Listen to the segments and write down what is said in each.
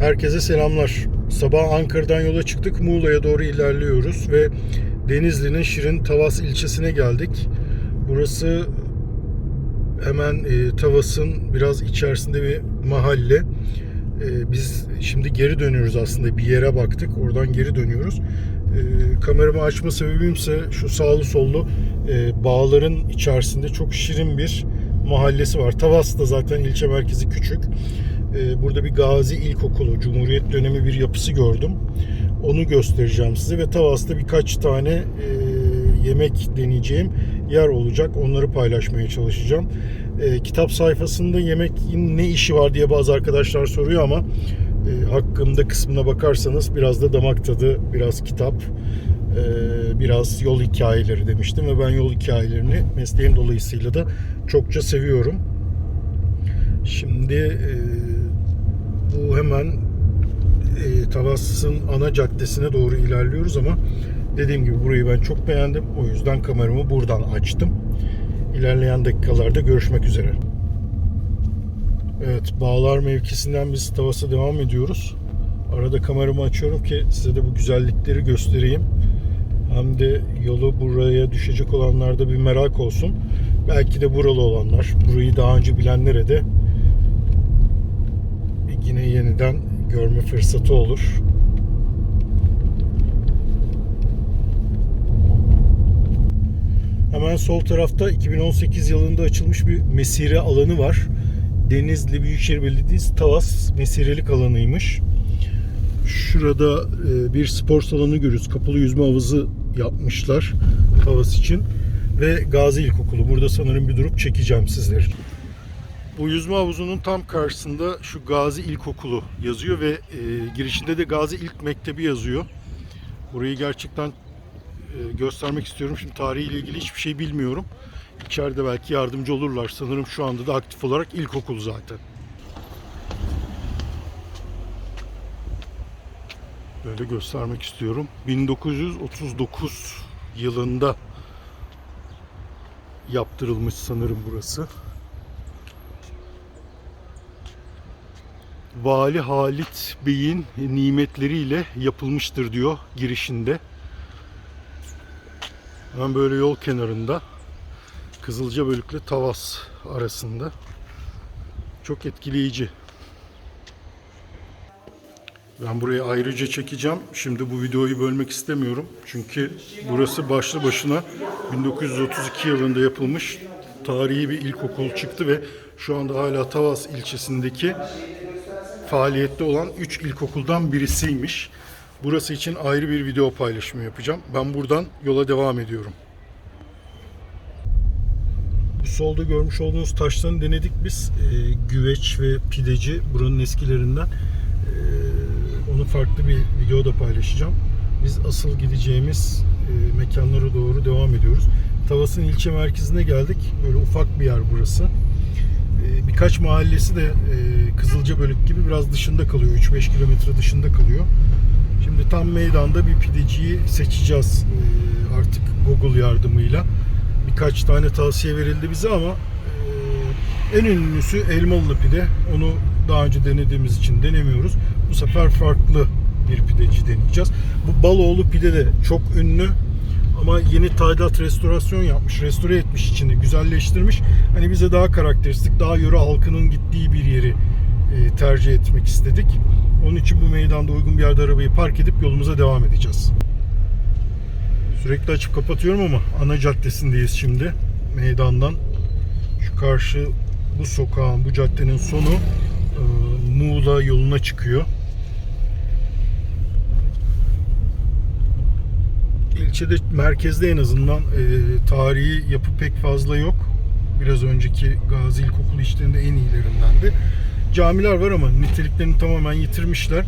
Herkese selamlar. Sabah Ankara'dan yola çıktık. Muğla'ya doğru ilerliyoruz ve Denizli'nin Şirin Tavas ilçesine geldik. Burası hemen e, Tavas'ın biraz içerisinde bir mahalle. E, biz şimdi geri dönüyoruz aslında. Bir yere baktık. Oradan geri dönüyoruz. E, kameramı açma sebebimse şu sağlı sollu e, bağların içerisinde çok şirin bir mahallesi var. Tavas da zaten ilçe merkezi küçük. E, burada bir Gazi İlkokulu, Cumhuriyet dönemi bir yapısı gördüm. Onu göstereceğim size ve Tavas'ta birkaç tane e, yemek deneyeceğim yer olacak. Onları paylaşmaya çalışacağım. E, kitap sayfasında yemekin ne işi var diye bazı arkadaşlar soruyor ama e, hakkımda kısmına bakarsanız biraz da damak tadı, biraz kitap, biraz yol hikayeleri demiştim ve ben yol hikayelerini mesleğim dolayısıyla da çokça seviyorum. Şimdi e, bu hemen e, Tavas'ın ana caddesine doğru ilerliyoruz ama dediğim gibi burayı ben çok beğendim. O yüzden kameramı buradan açtım. İlerleyen dakikalarda görüşmek üzere. Evet, Bağlar mevkisinden biz Tavas'a devam ediyoruz. Arada kameramı açıyorum ki size de bu güzellikleri göstereyim. Hem de yolu buraya düşecek olanlarda bir merak olsun. Belki de buralı olanlar, burayı daha önce bilenlere de yine yeniden görme fırsatı olur. Hemen sol tarafta 2018 yılında açılmış bir mesire alanı var. Denizli Büyükşehir Belediyesi Tavas mesirelik alanıymış. Şurada e, bir spor salonu görüyoruz. Kapalı yüzme havuzu yapmışlar Tavas için. Ve Gazi İlkokulu. Burada sanırım bir durup çekeceğim sizleri. Bu yüzme havuzunun tam karşısında şu Gazi İlkokulu yazıyor ve e, girişinde de Gazi İlk Mektebi yazıyor. Burayı gerçekten e, göstermek istiyorum. Şimdi tarihiyle ilgili hiçbir şey bilmiyorum. İçeride belki yardımcı olurlar. Sanırım şu anda da aktif olarak ilkokul zaten. Böyle göstermek istiyorum. 1939 yılında yaptırılmış sanırım burası. Vali Halit Bey'in nimetleriyle yapılmıştır diyor girişinde. Hemen böyle yol kenarında Kızılca Bölük'le Tavas arasında. Çok etkileyici. Ben burayı ayrıca çekeceğim. Şimdi bu videoyu bölmek istemiyorum. Çünkü burası başlı başına 1932 yılında yapılmış tarihi bir ilkokul çıktı ve şu anda hala Tavas ilçesindeki faaliyette olan 3 ilkokuldan birisiymiş. Burası için ayrı bir video paylaşımı yapacağım. Ben buradan yola devam ediyorum. Bu solda görmüş olduğunuz taşlarını denedik biz. Ee, güveç ve pideci buranın eskilerinden. Ee, onu farklı bir videoda paylaşacağım. Biz asıl gideceğimiz e, mekanlara doğru devam ediyoruz. Tavas'ın ilçe merkezine geldik. Böyle ufak bir yer burası. Ee, birkaç mahallesi de e, Kızılca Bölük gibi biraz dışında kalıyor. 3-5 kilometre dışında kalıyor. Şimdi tam meydanda bir pideciyi seçeceğiz e, artık Google yardımıyla. Birkaç tane tavsiye verildi bize ama e, en ünlüsü elmalı pide. Onu daha önce denediğimiz için denemiyoruz. Bu sefer farklı bir pideci deneyeceğiz. Bu Baloğlu pide de çok ünlü ama yeni tadilat restorasyon yapmış, restore etmiş içini, güzelleştirmiş. Hani bize daha karakteristik, daha yöre halkının gittiği bir yeri e, tercih etmek istedik. Onun için bu meydanda uygun bir yerde arabayı park edip yolumuza devam edeceğiz. Sürekli açıp kapatıyorum ama ana caddesindeyiz şimdi. Meydandan şu karşı bu sokağın, bu caddenin sonu e, Muğla yoluna çıkıyor. İlçede merkezde en azından e, tarihi yapı pek fazla yok. Biraz önceki Gazi İlkokulu işlerinde en iyilerindendi. Camiler var ama niteliklerini tamamen yitirmişler.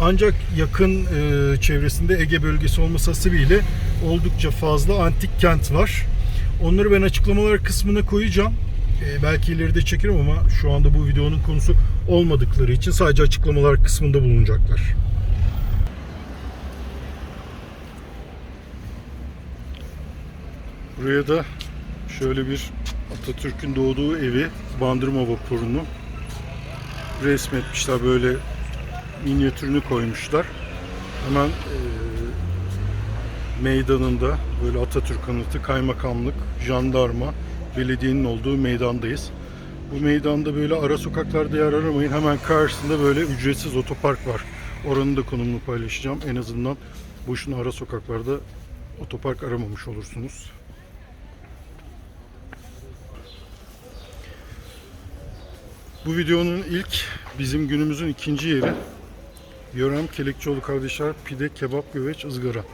Ancak yakın e, çevresinde Ege bölgesi olması hasebiyle oldukça fazla antik kent var. Onları ben açıklamalar kısmına koyacağım. E, belki ileride çekerim ama şu anda bu videonun konusu olmadıkları için sadece açıklamalar kısmında bulunacaklar. Buraya da şöyle bir Atatürk'ün doğduğu evi, Bandırma vapurunu resmetmişler böyle minyatürünü koymuşlar. Hemen e, meydanında böyle Atatürk anıtı, kaymakamlık, jandarma, belediyenin olduğu meydandayız. Bu meydanda böyle ara sokaklarda yer aramayın. Hemen karşısında böyle ücretsiz otopark var. Oranın da konumunu paylaşacağım. En azından boşuna ara sokaklarda otopark aramamış olursunuz. Bu videonun ilk bizim günümüzün ikinci yeri Yörem Kelekçioğlu kardeşler pide, kebap, güveç, ızgara.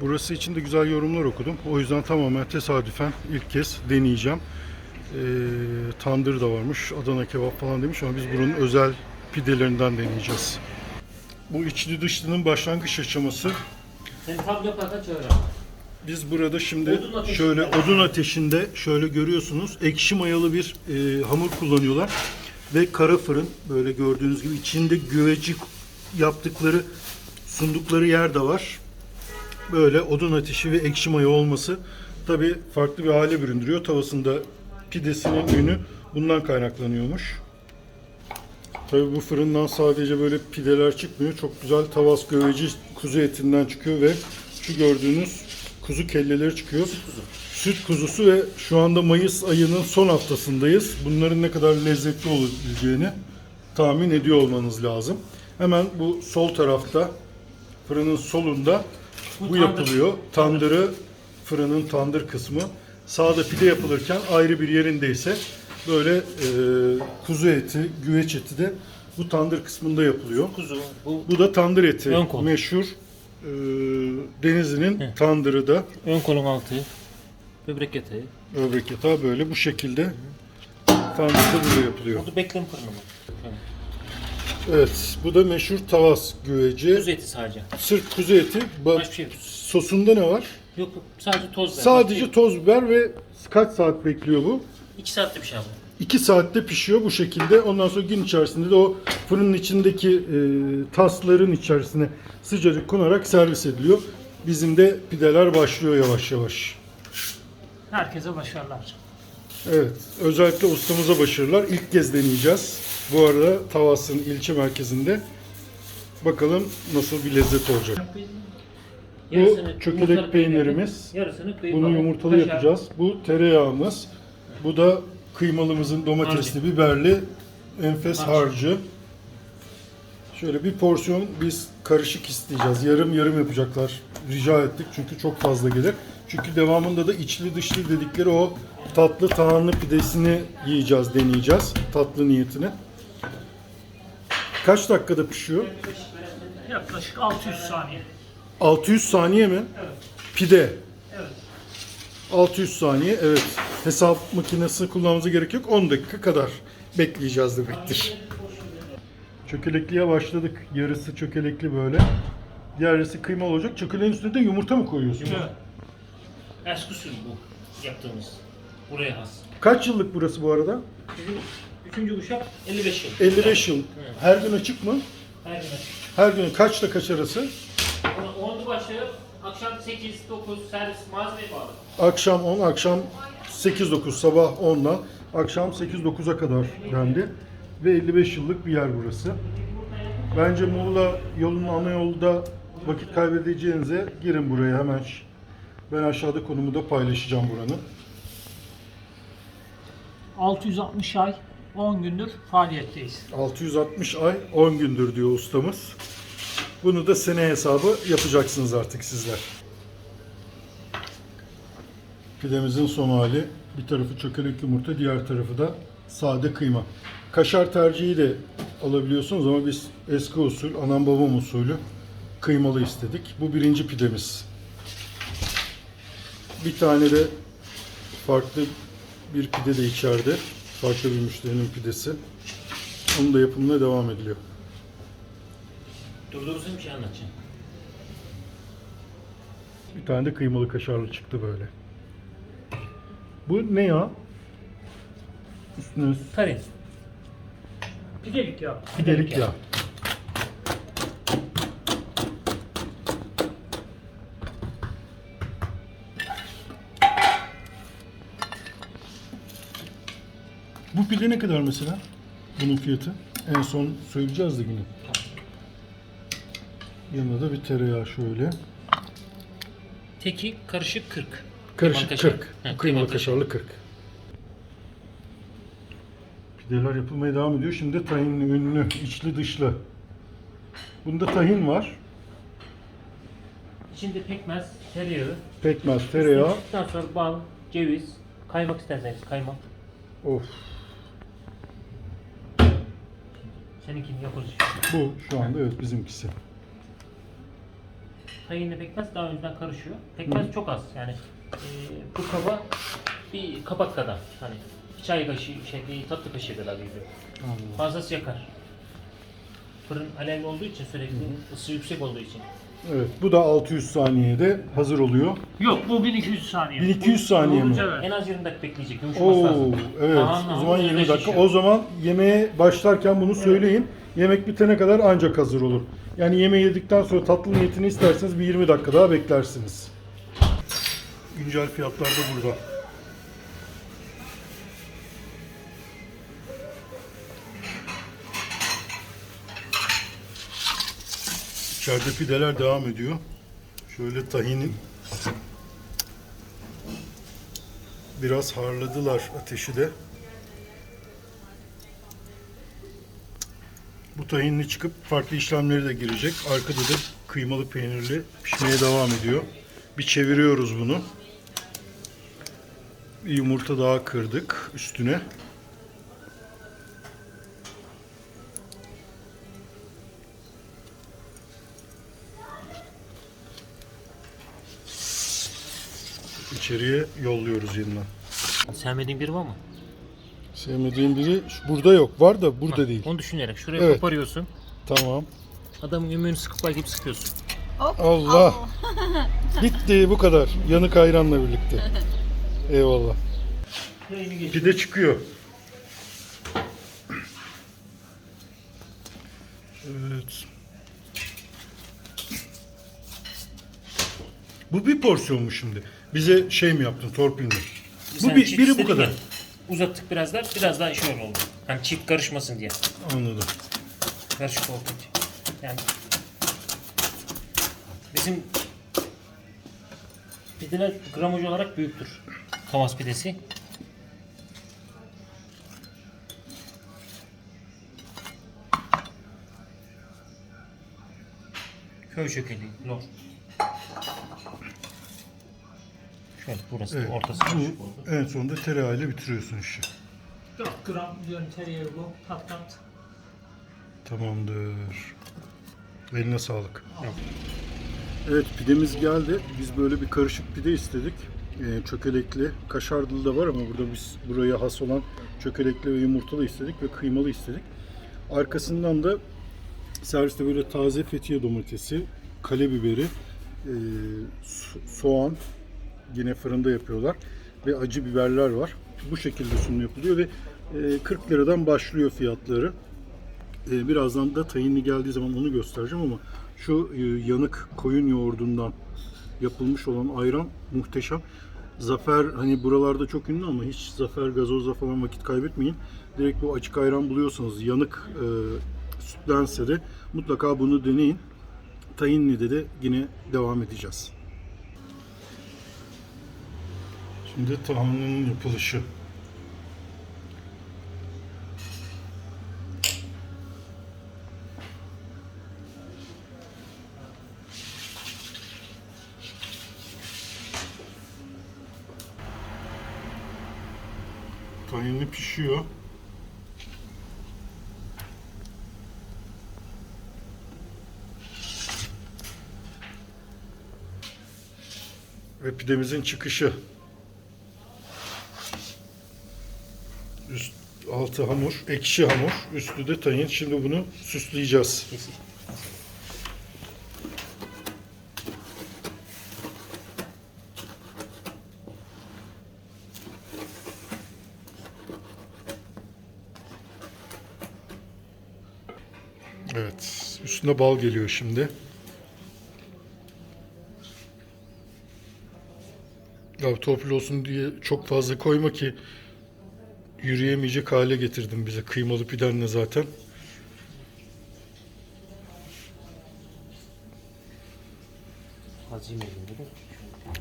Burası için de güzel yorumlar okudum. O yüzden tamamen tesadüfen ilk kez deneyeceğim. Ee, tandır da varmış, Adana kebap falan demiş ama biz buranın özel pidelerinden deneyeceğiz. Bu içli dışlının başlangıç aşaması. Sen tam yaparken çağır Biz burada şimdi Odun şöyle odun ateşinde şöyle görüyorsunuz ekşi mayalı bir e, hamur kullanıyorlar ve kara fırın böyle gördüğünüz gibi içinde güveci yaptıkları sundukları yer de var. Böyle odun ateşi ve ekşi maya olması tabi farklı bir hale büründürüyor. Tavasında pidesinin ünü bundan kaynaklanıyormuş. Tabi bu fırından sadece böyle pideler çıkmıyor. Çok güzel tavas göveci kuzu etinden çıkıyor ve şu gördüğünüz kuzu kelleleri çıkıyor. Süt kuzusu ve şu anda Mayıs ayının son haftasındayız. Bunların ne kadar lezzetli olabileceğini tahmin ediyor olmanız lazım. Hemen bu sol tarafta fırının solunda bu, Bu tandır. yapılıyor. Tandırı fırının tandır kısmı. Sağda pide yapılırken ayrı bir yerindeyse böyle e, kuzu eti, güveç eti de bu tandır kısmında yapılıyor. Kuzu. Bu Bu da tandır eti. Meşhur e, Denizli'nin tandırı da ön kolun altı. Böbrek eti. böbrek yatağı böyle bu şekilde tandır da burada yapılıyor. Bu da bekleme fırını mı? Evet. Evet, bu da meşhur tavas güveci. Kuzu eti sadece. Sırf kuzu eti. Ba- Başka bir şey yok. Sosunda ne var? Yok yok sadece toz ver. Sadece toz biber ve kaç saat bekliyor bu? yok. İki saatte bir şey abi. 2 saatte pişiyor bu şekilde. Ondan sonra gün içerisinde de o fırının içindeki e, tasların içerisine sıcacık konarak servis ediliyor. Bizim de pideler başlıyor yavaş yavaş. Herkese başarılar. Evet, özellikle ustamıza başarılar. İlk kez deneyeceğiz. Bu arada Tavas'ın ilçe merkezinde. Bakalım nasıl bir lezzet olacak. Yarısını çökelek peynirimiz. Bunu yumurtalı yapacağız. Bu tereyağımız. Bu da kıymalımızın domatesli, biberli enfes Harcı. harcı. Şöyle bir porsiyon biz karışık isteyeceğiz. Yarım yarım yapacaklar. Rica ettik çünkü çok fazla gelir. Çünkü devamında da içli dışlı dedikleri o tatlı tahanlı pidesini yiyeceğiz, deneyeceğiz. Tatlı niyetine. Kaç dakikada pişiyor? Yaklaşık 600 saniye. 600 saniye mi? Pide. Evet. 600 saniye evet. Hesap makinesi kullanmamıza gerek yok. 10 dakika kadar bekleyeceğiz demektir. Çökelekliye başladık. Yarısı çökelekli böyle. Diğer yarısı kıyma olacak. Çökeleğin üstüne de yumurta mı koyuyorsun? Evet. Eski usul bu yaptığımız. Buraya has. Kaç yıllık burası bu arada? Bizim üçüncü uşak 55 yıl. 55 yıl. Her gün açık mı? Her gün. Her gün kaçla kaç arası? Onu başlıyor. Akşam 8-9 servis malzemeye bağlı. Akşam 10, akşam 8-9, sabah 10'dan akşam 8-9'a kadar dendi. Ve 55 yıllık bir yer burası. Bence Muğla yolunun ana yolda vakit kaybedeceğinize girin buraya hemen. Ben aşağıda konumu da paylaşacağım buranın. 660 ay 10 gündür faaliyetteyiz. 660 ay 10 gündür diyor ustamız. Bunu da sene hesabı yapacaksınız artık sizler. Pidemizin son hali. Bir tarafı çökelek yumurta, diğer tarafı da sade kıyma. Kaşar tercihi de alabiliyorsunuz ama biz eski usul, anam babam usulü kıymalı istedik. Bu birinci pidemiz. Bir tane de farklı bir pide de içeride. Farklı bir müşterinin pidesi. Onun da yapımına devam ediliyor. Durduğumuzun bir şey anlatacağım. Bir tane de kıymalı kaşarlı çıktı böyle. Bu ne ya? Üstüne Tabii. Pidelik ya. pidelik ya. Bu pide ne kadar mesela? Bunun fiyatı. En son söyleyeceğiz de yine. Yanında da bir tereyağı şöyle. Teki karışık 40. Karışık Kıymalı kaşar. 40. He, Kıymalı kıymalı kaşarlı 40. Pideler yapılmaya devam ediyor. Şimdi tahinli ünlü, içli dışlı. Bunda tahin var. İçinde pekmez, tereyağı. Pekmez, tereyağı. Daha sonra bal, ceviz, kaymak isterseniz kaymak. Of. Seninkini yapılır. Bu şu anda evet bizimkisi. Tahinle pekmez daha önceden karışıyor. Pekmez çok az yani. e, bu kaba bir kapak kadar. Hani bir çay kaşığı, şey, bir tatlı kaşığı kadar geliyor. Fazlası yakar. Fırın alevli olduğu için sürekli ısı yüksek olduğu için. Evet bu da 600 saniyede hazır oluyor. Yok bu 1200 saniye. 1200 saniye mi? Evet. En az 20 dakika bekleyecek. Yumuşaması Oo lazım. evet. Aha, o zaman aha, 20 öyle dakika. şişiyor. O zaman yemeğe başlarken bunu söyleyin. Yemek bitene kadar ancak hazır olur. Yani yemeği yedikten sonra tatlı niyetini isterseniz bir 20 dakika daha beklersiniz. Güncel fiyatlar da burada. İçeride pideler devam ediyor. Şöyle tahinin biraz harladılar ateşi de. Tahinli çıkıp farklı işlemleri de girecek. Arkada da kıymalı peynirli pişmeye devam ediyor. Bir çeviriyoruz bunu. Bir yumurta daha kırdık üstüne. İçeriye yolluyoruz yeniden. Sevmediğin biri var mı? Sevmediğim biri şu- burada yok. Var da burada değil. Onu düşünerek şuraya Evet. koparıyorsun. Tamam. Adamın ümüğünü sıkıplar gibi sıkıyorsun. Allah. Bitti bu kadar. Yanık ayranla birlikte. Eyvallah. Pide çıkıyor. Evet. Bu bir porsiyon mu şimdi? Bize şey mi yaptın torpil mi? Bu Sen bir, çift biri bu istedin kadar. ya, Uzattık biraz daha, biraz daha şöyle oldu. Hani çift karışmasın diye. Anladım. Karışık oldu. Yani bizim pideler gramaj olarak büyüktür. Kavas pidesi. Köy çökeli, lor. Şöyle burası Evet. ortası oldu. en sonunda tereyağıyla bitiriyorsun işi. 4 gram diyorum tereyağı bu. Tat tat. Tamamdır. Eline sağlık. Evet pidemiz geldi. Biz böyle bir karışık pide istedik. Ee, çökelekli, kaşarlı da var ama burada biz buraya has olan çökelekli ve yumurtalı istedik ve kıymalı istedik. Arkasından da serviste böyle taze fethiye domatesi, kale biberi, e, so- soğan yine fırında yapıyorlar ve acı biberler var. Bu şekilde sunum yapılıyor ve e, 40 liradan başlıyor fiyatları. Ee, birazdan da tahinli geldiği zaman onu göstereceğim ama şu e, yanık koyun yoğurdundan yapılmış olan ayran muhteşem. Zafer hani buralarda çok ünlü ama hiç Zafer gazozla falan vakit kaybetmeyin. Direkt bu açık ayran buluyorsanız yanık e, sütlense de mutlaka bunu deneyin. Tahinli'de de yine devam edeceğiz. Şimdi tahinlinin yapılışı. Tahinli pişiyor. Ve pidemizin çıkışı. Altı hamur, ekşi hamur, üstü de tahin. Şimdi bunu süsleyeceğiz. Evet, üstüne bal geliyor şimdi. Ya torpil olsun diye çok fazla koyma ki yürüyemeyecek hale getirdim bize kıymalı pidenle zaten.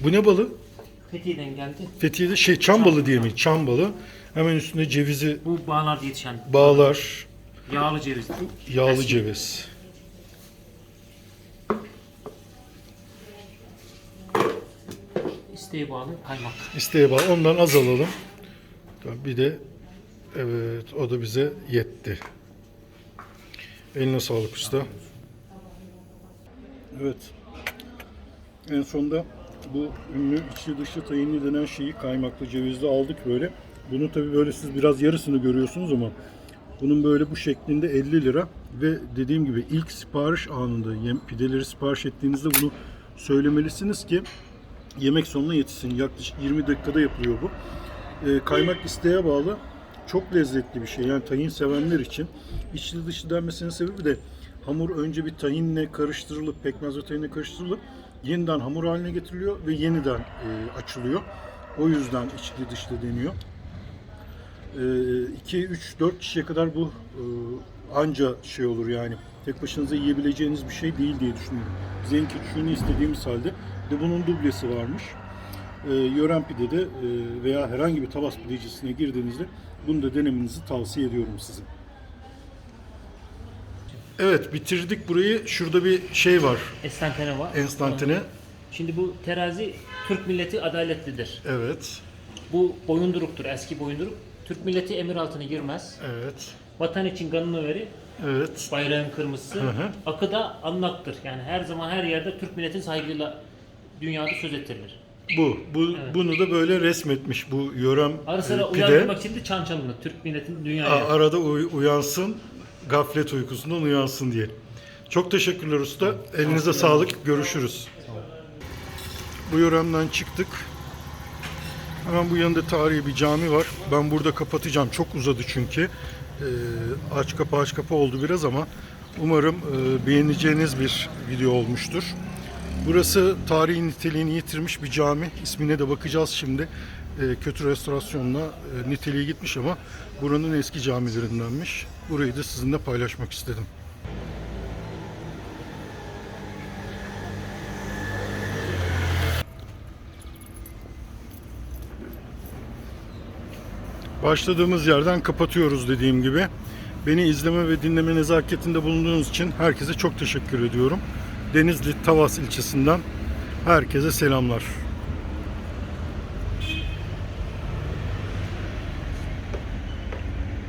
Bu ne balı? Fethiye'den geldi. Fethiye'de şey çam balı diye mi? Çam balı. Hemen üstünde cevizi Bu bağlarda yetişen bağlar, yağlı ceviz. yağlı Eski. ceviz. İsteğe bağlı kaymak. İsteğe bağlı. Ondan az alalım. Bir de evet o da bize yetti. Eline sağlık usta. Evet. En sonunda bu ünlü içi dışı tayinli denen şeyi kaymaklı cevizli aldık böyle. Bunu tabi böyle siz biraz yarısını görüyorsunuz ama bunun böyle bu şeklinde 50 lira ve dediğim gibi ilk sipariş anında yem, pideleri sipariş ettiğinizde bunu söylemelisiniz ki yemek sonuna yetişsin. Yaklaşık 20 dakikada yapılıyor bu. Ee, kaymak isteğe bağlı. Çok lezzetli bir şey. Yani tahin sevenler için. İçli dışlı denmesinin sebebi de hamur önce bir tahinle karıştırılıp, pekmez ve tahinle karıştırılıp yeniden hamur haline getiriliyor ve yeniden e, açılıyor. O yüzden içli dışlı deniyor. 2, 3, 4 kişiye kadar bu e, anca şey olur yani. Tek başınıza yiyebileceğiniz bir şey değil diye düşünüyorum. Biz en küçüğünü istediğimiz halde de bunun dublesi varmış. E, Yören pidede e, veya herhangi bir tavas pidecisine girdiğinizde bunu da denemenizi tavsiye ediyorum size. Evet bitirdik burayı. Şurada bir şey var. Estantane var. Enstantane. Şimdi bu terazi Türk milleti adaletlidir. Evet. Bu boyunduruktur, eski boyunduruk. Türk milleti emir altına girmez. Evet. Vatan için kanını verir. Evet. Bayrağın kırmızısı. Hı hı. Akı da anlaktır. Yani her zaman her yerde Türk milletin saygıyla dünyada söz ettirilir. Bu. bu Bunu da böyle resmetmiş bu yörem Ara sıra e, pide. uyandırmak için de çan çalınır. Türk milletin dünyaya. A- arada uy- uyansın, gaflet uykusundan uyansın diye. Çok teşekkürler usta. Elinize sağlık. Görüşürüz. Bu yöremden çıktık. Hemen bu yanında tarihi bir cami var. Ben burada kapatacağım. Çok uzadı çünkü. Ee, aç kapa aç kapa oldu biraz ama umarım e, beğeneceğiniz bir video olmuştur. Burası tarihi niteliğini yitirmiş bir cami. İsmine de bakacağız şimdi. Ee, kötü restorasyonla e, niteliği gitmiş ama buranın eski camilerindenmiş. Burayı da sizinle paylaşmak istedim. Başladığımız yerden kapatıyoruz dediğim gibi. Beni izleme ve dinleme nezaketinde bulunduğunuz için herkese çok teşekkür ediyorum. Denizli Tavas ilçesinden herkese selamlar.